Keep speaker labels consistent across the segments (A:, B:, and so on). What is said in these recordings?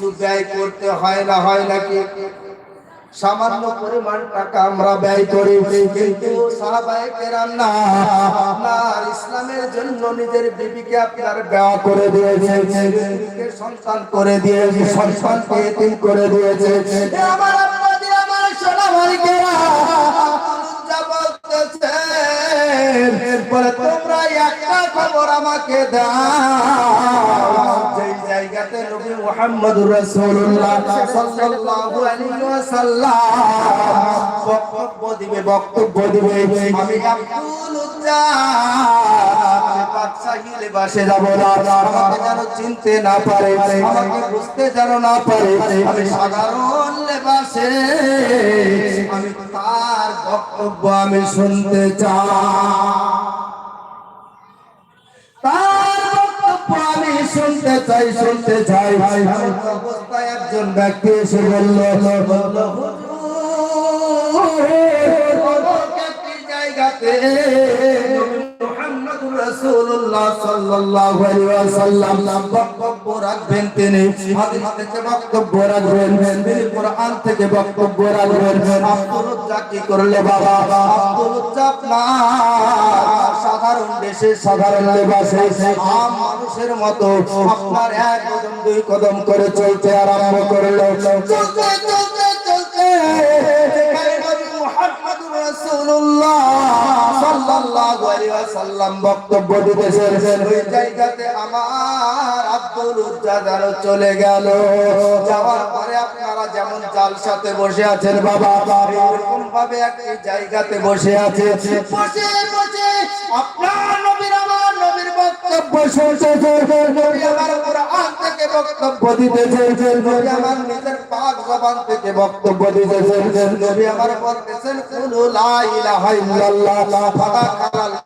A: কিছু ব্যয় করতে হয় না, হয় নাকি? সামান্য পরিমাণ টাকা আমরা ব্যয় করি, কিন্তু আপনার ইসলামের জন্য নিজের বিবিকে আপনার ব্যয় করে দিয়েছে সন্তান করে দিয়েছে সন্তানকে এতিম করে দিয়েছে। আমার তোমরা একটা খবর আমাকে দাও জায়গাতে নবী মুহাম্মদুর রাসূলুল্লাহ সাল্লাল্লাহু আলাইহি ওয়াসাল্লাম। বক্তব্য দিবে বক্তব্য দিবে। আমি চিনতে না পারে বুঝতে যেন না পারে। আমি তার বক্তব্য আমি শুনতে চাই। শুনতে চাই শুনতে চাই। ভাই অবস্থায় একজন ব্যক্তি এসে বলল জায়গাতে? রাসূলুল্লাহ সাল্লাল্লাহু আলাইহি ওয়াসাল্লাম বক্তব্য রাখবেন তিনি, হাদিস থেকে বক্তব্য রাখবেন, তিনি কোরআন থেকে বক্তব্য রাখবেন। আব্দুল উজ্জা কি করলে বাবা? আব্দুল উজ্জা আপনার সাধারণ দেশে সাধারণ লেবাসে আম মানুষের মতো আপনার এক কদম, দুই কদম করে চলতে আরম্ভ করল। চলতে চলতে চলতে যেখানে রাসূলুল্লাহ। ওয়াসাল্লাম বক্তব্য দিতেছেন, ওই জায়গাতে আমার আব্দুল উজ্জা যেন চলে গেল। যাওয়ার পরে আপনারা যেমন জালসাতে বসে আছেন, বাবা এরকম ভাবে একটি জায়গাতে বসে আছে। বসে বসে, আপনার নবীর আমার নবীর বক্তব্য শুনতেছে নবী আমার কোরআন থেকে বক্তব্য দিতেছে, নবী আমার নিজের পাক জবান থেকে বক্তব্য দিতেছে, নবী আমার বলতেছেন, কুলু লা ইলাহা ইল্লাল্লাহ ফাদাখালাল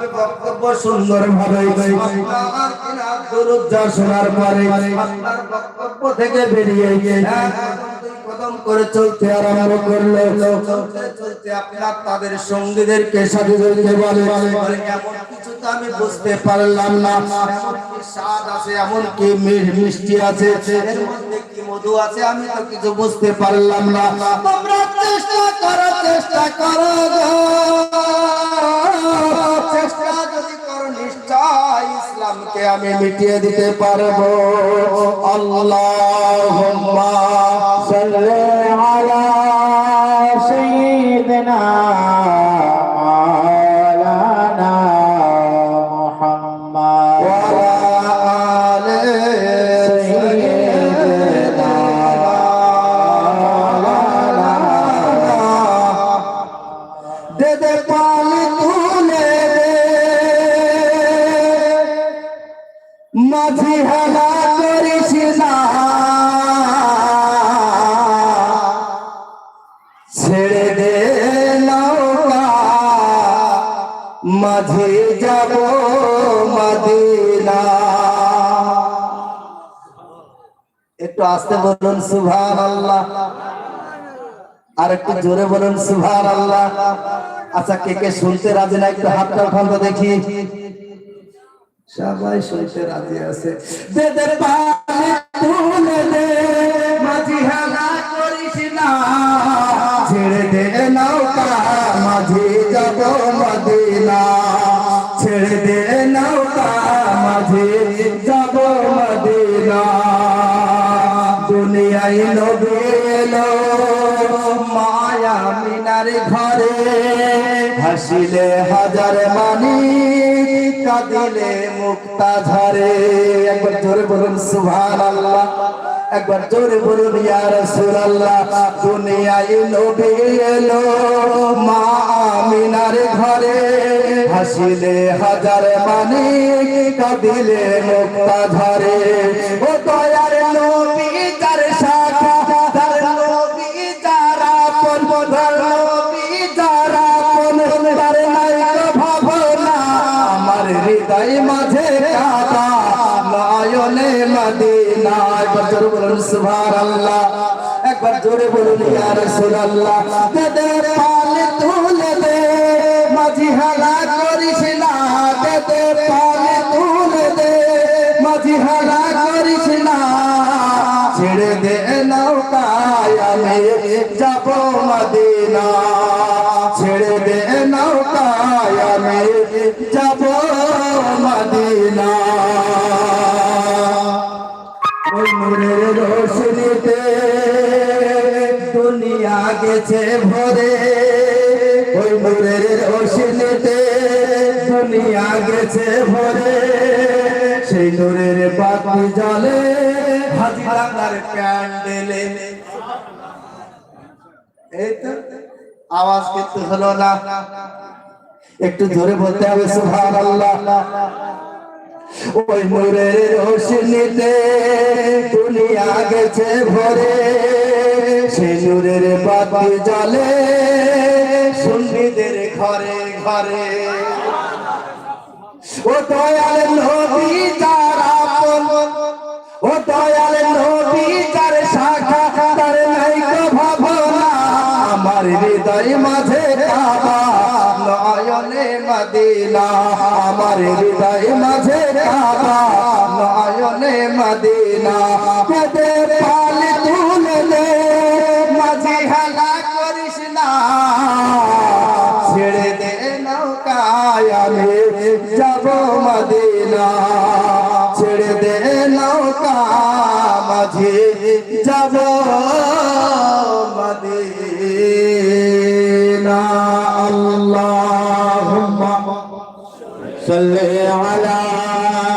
A: ভাবে বক্তব্য পরে চলতে চলতে চলতে তাদের সাথীদেরকে বলে বলে, এমন কিছু তো আমি বুঝতে পারলাম না। স্বাদ আছে এমন কি মিষ্টি আছে কি মধু আছে আমি তো কিছু বুঝতে পারলাম না। চেষ্টা করো চেষ্টা করো আমি মিটিয়ে দিতে পারব। আল্লাহুম্মা ছেড়ে দে মাঝে একটু আস্তে বলুন সুভান আল্লাহ আর একটু জোরে বলুন সুভান আল্লাহ আচ্ছা কে কে শুনতে রাজি না, একটু হাতটা উঠান তো দেখি। সবাই শুনতে রাজি আছে। পানি তুলে দে, মাঝি করিস না। ছেড়ে দে নৌকা, মাঝি যাব মদিনা। ছেড়ে দে নৌকা, মাঝি যাব মদিনা। দুনিয়ায় নবী এলো, মায়া মিনার ঘরে। হাসিলে হাজার মানি কাঁদিলে মুক্তা ঝরে। একবার জোরে বলুন সুভান আল্লাহ একবার জোরে বলুন, ইয়া রাসূলুল্লাহ, দুনিয়ায় নবী এলো মা আমিনার ঘরে। হাসিলে হাজার মানি কাঁদিলে মুক্তা ঝরে। ও দয়ার সুবহানাল্লাহ। একবার জোরে বলুন, ইয়া রাসূলুল্লাহ। দে পালে তুলে দে, মাঝি হালা করিস না। দে পালে তুলে দে, মাঝি হালা করিস না। ছেড়ে দে নৌকায়, আমি যাব মদিনা। ছেড়ে দে নৌকায় গেছে ভরে, ওই নূরের রোশনীতে দুনিয়া গেছে ভরে। সেই নূরের বাতি জলে হাজিরাঙ্গার প্যান্ডেলে। আওয়াজ কিন্তু হলো না। একটু ধরে বলতে হবে, সুবহানাল্লাহ। ওই নূরের রোশনীতে দুনিয়া গেছে ভরে। সেই বাতি জ্বলে সুন্নিদের ঘরে ঘরে। ও দয়াল নবী যার আপন, ও দয়াল নবী যার শাখা, তার নাই ভাবনা, আমার হৃদয় মাঝে কাবা, নয়নে মদিনা। আমার হৃদয় মাঝে কাবা, নয়নে মদিনা। যাব মদিনা। ছেড়ে দে নৌকা মাঝে। যাব মদিনা। আল্লাহ সাল্লি আলা